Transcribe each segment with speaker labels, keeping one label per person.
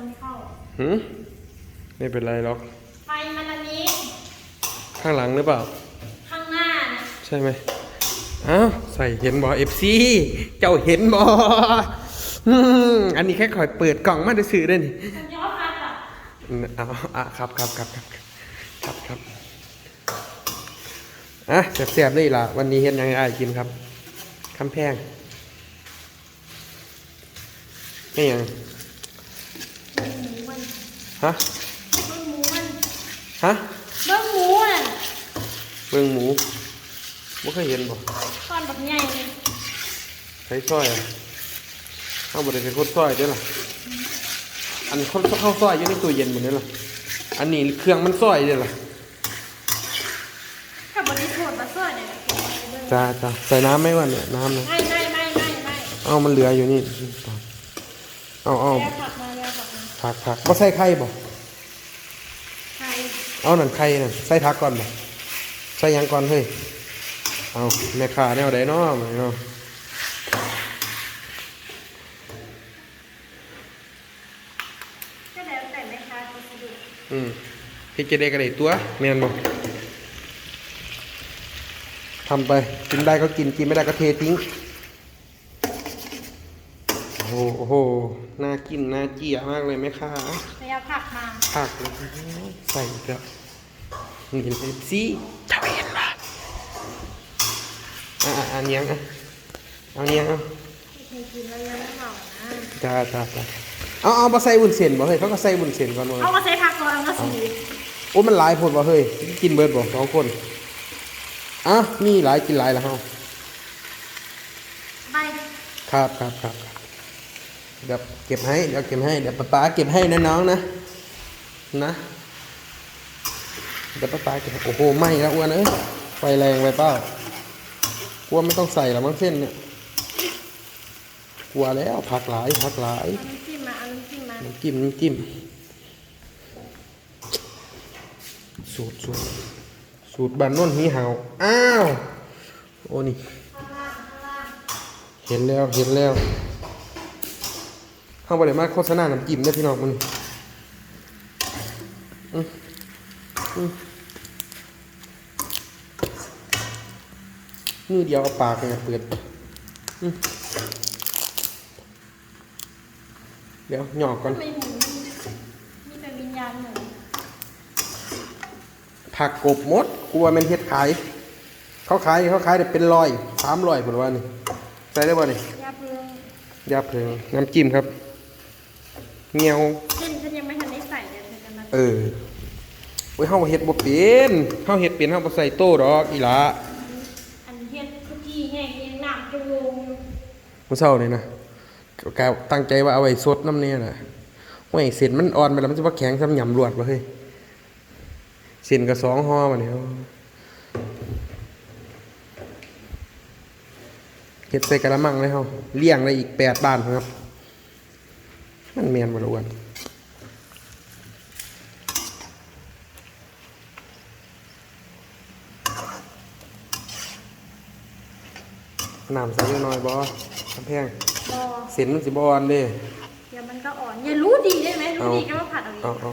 Speaker 1: มันเข้า
Speaker 2: หืมไม่เป็นไรหรอก
Speaker 1: ไฟมันอันนี้
Speaker 2: ข้างหลังหรือเปล่า
Speaker 1: ข้างหน้าเนี่ย
Speaker 2: ใช่ไหมอ้าวใส่เห็นบอเอฟซีเจ้าเห็นบอมอันนี้แค่คอยเปิดกล่องมาดูซื้อได้นี่
Speaker 1: มันย้อนมาแบบ
Speaker 2: อืมเอาอะครับครับครับครับครับครับอะแซ่บๆเลยล่ะ วันนี้เห็นยังไงอ้ายกินครับคำแพงไม่ยัง
Speaker 1: หมูมัน
Speaker 2: ฮะ
Speaker 1: เบิ้งหมูมัน
Speaker 2: ฮะ
Speaker 1: เบิ้งหมูน่ะ
Speaker 2: เบิ่งหมูไม่เคยเห็นบ่
Speaker 1: ก้อนแบบใหญ่เลย
Speaker 2: ใช้ซอยอะเข้าบริเป็นคนซอยเด้วยล่ะอันคนเข้าซอยอยู่ในตู้เย็นหมดเลยล่ะอันนี้เครื่องมันซอยเด้วยล่ะ
Speaker 1: ถ้าบริโภคมาเสื้อเนี่ยเบิ้ง
Speaker 2: จ้าจ้าใส่น้ำไหมวะเนี่ยน้ำนะ
Speaker 1: ไม่ไม่ไม่ไม่ไม่
Speaker 2: เอามันเหลืออยู่นี่เอาเอา
Speaker 1: แล้ว ผักมาแล้วผักมา
Speaker 2: ผักผักบ่ใส่ไข่บ่
Speaker 1: ใช่
Speaker 2: เอานั่นไข่นั่นใส่ผักก่อนบ่ใส่หยังก่อนเฮ้ยเอาแม่ค้าแนวใดเนาะมื้อนี้เนาะ
Speaker 1: ก็แล้วแต่แม่ค้าจะสะดวก
Speaker 2: อืมพี่จะได้กระไดตัวแม่นบ่ทำไป กินได้ก็กิน กินไม่ได้ก็เททิ้ง โอ้โหโอ้โห น่ากิน น่าเจียมากเลยแม่ค้า
Speaker 1: แล้วผักมา
Speaker 2: ผักเลยใส่อีกแล้วนี่เห็นเป็นสีเจ้าเห็นปะอะอะอันยังอะเอาเนี้ยเอา
Speaker 1: เคยกินแล้วยังไม่เมานะ
Speaker 2: จ้าจ้าจ้าเอาเอามาใส่บุญเส้นบ่เฮ้ยเขาก็ใส่บุญเส้นก่อนบ่
Speaker 1: เอาก็ใส่ผักก่อนเอาก็สี
Speaker 2: โอ้มันหลายผลบ่เฮ้ยกินเบิดบ่สองคนอะมีหลายกินหลายแล้วเฮา
Speaker 1: ใบ
Speaker 2: ครับครับครับครับ เดี๋ยวเก็บให้เดี๋ยวเก็บให้เดี๋ยวป๊าป๊าเก็บให้นะน้องนะนะเดี๋ยวป๊าป๊าเก็บให้โอ้โหไหม้แล้วอ้วนเอ้ยไฟแรงไปเปล่ากลัวไม่ต้องใส่ละมั้งเส้นเนี่ยกลัวแล้วผักหลายผักหลาย
Speaker 1: เอาน้ำจิ้มมาเอาน้ำจิ้มมา
Speaker 2: น้ำจิ้มน้ำจิ้มสูตรสูตรสูตรบานโน่นหีเห่าอ้าวโอ้นี่
Speaker 1: ข้างล่างข้างล่าง
Speaker 2: เห็นแล้วเห็นแล้วเข้าไปเลยมาโฆษณาน้ำจิ้มได้อพี่น้องมันอืมอืมมือเดียวเอาปากเนี่ยเปิดอืมเดี๋ยวหยอกก่อน
Speaker 1: ทำไมหมูนี่เป็นวิญญาณหมู
Speaker 2: ผักกบมดกลัวมันเฮ็ดขาย เขาขายเขาขายได้เป็นร้อยสามร้อยผมว่านี่ใส่ได้บ่นี่
Speaker 1: ยาเปลือง
Speaker 2: ยาเพลิงน้ำจิ้มครับ เงียว
Speaker 1: เส้นฉันยังไม่ทันได้ใส่เลยเธอจะมา
Speaker 2: เออโอ้ยเฮาเฮ็ดบ่เป็นเฮาเฮ็ดเป็นเฮาบ่ใส่โต้ดอกอีหลา
Speaker 1: อันเฮ็ดคุกกี้แห้งยังน้ำจะวงอยู่
Speaker 2: มื้อเช้านี่นะกะตั้งใจว่าเอาไว้สดน้ำเนี่ยน่ะโอ้ยเส้นมันอ่อนไปแล้วมันสิบ่แข็งซ้ำยำรวดบ่เฮ้ยเส้นก็สองห่อมาเนี่ยเฮ็ดใส่กะละมังเลยเฮาเลี้ยงได้อีกแปดบ้านครับ มันแม่นบ่ล่ะอ้วนน้ำใส่เยอะหน่อยบ่กำแพง
Speaker 1: รอ
Speaker 2: เส้นมันสิบ่อ่อนเด้
Speaker 1: เดี๋ยวมันก็อ่อนอย่ารู้ดีได้ไหมรู้ดีก็ว่าผัดเอา
Speaker 2: เอา
Speaker 1: เอง
Speaker 2: เอา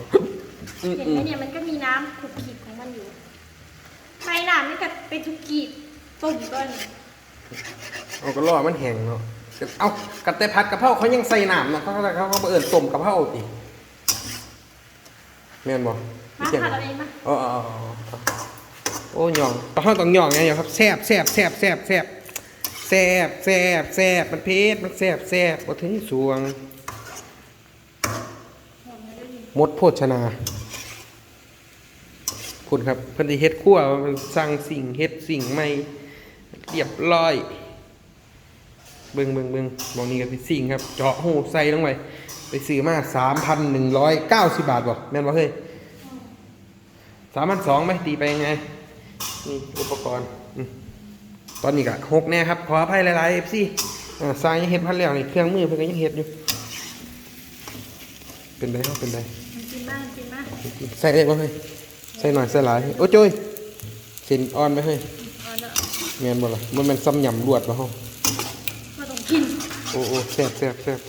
Speaker 2: อืม
Speaker 1: เห็น
Speaker 2: อื
Speaker 1: ไหม
Speaker 2: ม
Speaker 1: เนี่ยมันก็มีน้ำขลุกขลิกของมันอยู่ไฟน้ำนี่ก็ไปทุกกีบตุ่มก้อน
Speaker 2: เอาก็รอมันแห้งเนาะ เอากระแต่ผัดกะเพราเขายังใส่น้ำเนาะเขาเขาเขาเขาบ่เอิ้นต้มกะเพราติแม่นบ่
Speaker 1: มา
Speaker 2: ไม่ใช่
Speaker 1: ผัด
Speaker 2: บ่
Speaker 1: เอาเองมา
Speaker 2: อ๋ออ๋ออ๋ออ๋อโอ้ยองกะเพราต้องยองไงครับแซ่บแซ่บแซ่บแซ่บแซ่บแซ่บแซ่บแซ่บมันเผ็ดมันแซ่บแซ่บบ่ถึงสวง มดโภชนาคุณครับเพิ่นสิเฮ็ดครัวมันสั่งสิ่งเฮ็ดสิ่งใหม่เรียบร้อย เบิ่งเบิ่งเบิ่งมองนี้ก็สิสิ่งครับ เจาะหูใส่ลงไปไปซื้อมา3,190บาทบ่แม่นบ่เฮ้ย3,200ไหมตีไปยังไงนี่อุปกรณ์อืมตอนนี้ก็หกแน่ครับขออภัยหลายๆ FC อ่าสร้างยังเฮ็ดพันแล้วนี่เครื่องมือเพิ่นก็ยังเฮ็ดอยู่ เป็นไดเฮาเป็นได
Speaker 1: มันกินมากกินมาก
Speaker 2: ใส่ได้บ่เฮ้ยใส่หน่อยใส่หลายโอ้โจ้ยเส้นอ่อนไหมเฮ้ย
Speaker 1: เอาเนอะ
Speaker 2: แม่นบ่ล่ะมันแม่นซ้ำยำรวดบ่เฮา
Speaker 1: มาต้องกิน
Speaker 2: โอ้โอ้แซ่บแซ่บแซ่บ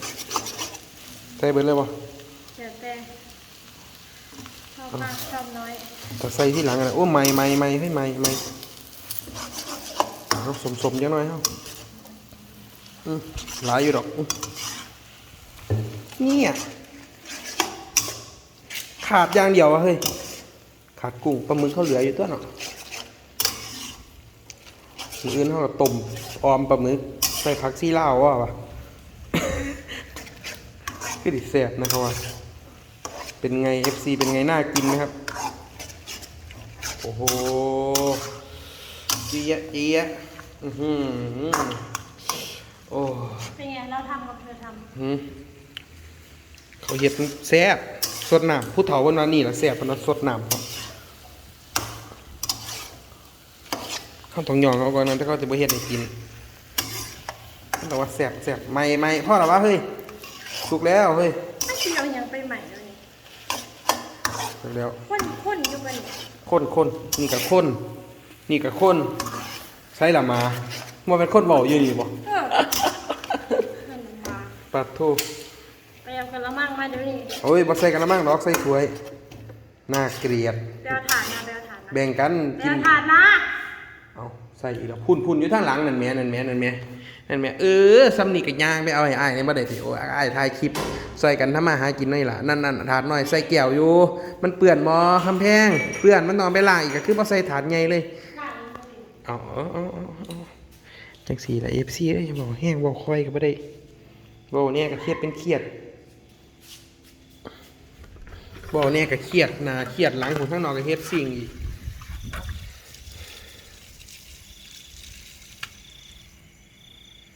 Speaker 2: ใส่เบิดเลยบ่
Speaker 1: เดี๋ยวแต่ชอบมากชอบน้อย
Speaker 2: แต่ใส่ที่หลังอะนะโอ้ไม่ไม่ไม่ให้ไม่ไม่เอาสมสมๆจังหน่อยเฮาอืมหลายอยู่ดอกอืมเนี่ยขาดอย่างเดียวอะเฮ้ย ขาดกุ้งปลาหมึกเขาเหลืออยู่ตัวเนาะมืออื่นเขาก็ต้มออมปลาหมึกใส่ผักซี่ลาวว่าวะ คือดิแซ่บนะครับว่าเป็นไง FC เป็นไงน่ากินนะครับ โอ้โหเจี๊ยะเจี๊ยะอื้อหือโอ้
Speaker 1: เป็นไงเราทำกับเธอท
Speaker 2: หืมเขาเห็ดมันแซ่บสดน้ำผู้เฒ่าวันวันนี้แหละแซ่บเพราะนั้นสดน้ำครับเขาต้องยองเขาก่อนนั้นถ้าเขาจะไปเห็ดให้กินเขาบอกว่าแซ่บแซ่บไม่ไม่พ่อหรอวะเฮ้ย สุกแล้วเฮ้ยำ
Speaker 1: ไม่คิดเอาอย่างไปใหม่เลยนี่
Speaker 2: สุกแล้ว
Speaker 1: ข้นข้นอยู่กันนี่
Speaker 2: ข้นข้นนี่กับข้นนี่กับข้นใช่ละมามันเป็นข้นเบาอยู่นี่บ่
Speaker 1: เออนั่นมันมา
Speaker 2: ปัดโท
Speaker 1: ไปเอากระมังมาเดี๋ยวนี้
Speaker 2: โอ้ยบ่ใส่กันละมั่งดอกใส่ถ้วยน่าเกลียด
Speaker 1: ไปเอาถาดมาไปเอาถาดมา
Speaker 2: แบ่งกัน
Speaker 1: ไป
Speaker 2: กิน
Speaker 1: เอาถาดมา
Speaker 2: เอาใส่อีกแล้วพุ่นพุ่นอยู่ทางหลังนั่นแหม่นั่นแหม่นั่นแหม่ นั่นแหม่เออซ้ำนี่ก็ย่างไปเอาให้ไอ้ายนี่บ่ได้สิโอ้ยอ้ถ่ายคลิปใส่กันทำมาหากินหน่อยล่ะนั่นนั่นถาดน้อยใส่แก้วอยู่ มันเปื้อนบ่คำแพง เปื้อนมันต้องไปล้างอีกก็คือบ่ใส่ถาดใหญ่เลยอาเอาเออาเอจังสี่ละเอฟซีเอ้ยบอกแห้งบอกคอยก็บ่ได้บอกเนี่ยก็เครียดเป็นเครียดบอกเนี่ยก็เครียดหนาเครียดหลังของข้างนอกก็เฮ็ดสิ่งอีก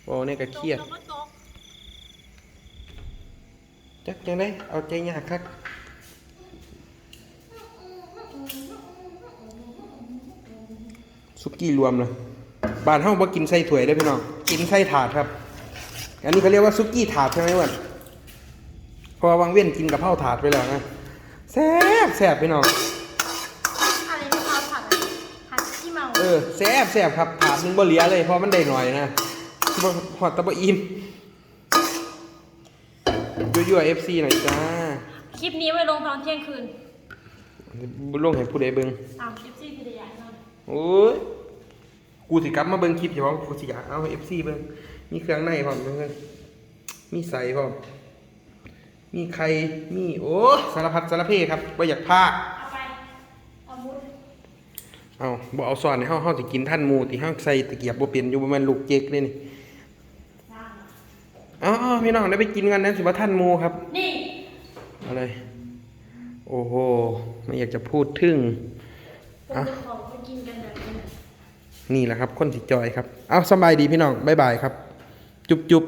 Speaker 2: บอกเนี่ยก็เครียด จักจังได้เอาใจยากคักสุกี้รวมเลยบ้านเฮาบ่กินใส่ถ้วยได้อพี่น้องกินใส่ถาดครับ อันนี้เขาเรียกว่าซุกี้ถาดใช่ไหมอ้วันเพอวางเว้นกินกับเผาถาดไปแล้วนะแซ่บแซ่บพี่น้อง
Speaker 1: อะไรที่เขาผัดอะผัดขี้เมา
Speaker 2: เออแซ่บแซ่บครับถาดหนึงบ่เหลือเลยเพราะมันได้หน่อยนะ บ่หอดตะบ่อิ่มยั่วๆ FC หน่อยจ้า
Speaker 1: คลิปนี้ไว้ลงตอนเที่ยงคืน
Speaker 2: ลงให้ผู้ใดเบิ่ง
Speaker 1: อ้าวคลิปซี่พิทยาเนาะ
Speaker 2: โอ้ย กูสิกลับมาเบิ่งคลิปเฉพาะกูสิอยากเอาให้ FC เบิ่งมีเครื่องในพร้อมเบิ่งมีใส่พร้อมมีไข่มีโอ้สารพัดสารเพครับบ่อยากพาด
Speaker 1: เอาไปเอามุด
Speaker 2: เอาบ่เอาซอนให้เฮาเฮาสิกินท่านหมูที่เฮาใส่ตะเกียบบ่เป็นอยู่บ่แม่นลูกเจ๊กเลยนี่ อ๋อๆพี่น้องได้ไปกินกันนะสิบ่ท่านหมูครับ
Speaker 1: นี่
Speaker 2: อะไร โอ้โห ไม่อยากจะพูดถึง
Speaker 1: ผม
Speaker 2: อะ
Speaker 1: จะขอไปกินกันแบบนี้นะ
Speaker 2: นี่แหละครับ คนสิจอยครับ เอาสำบายดีพี่น้อง บ๊ายบายครับ จุ๊บจุ๊บ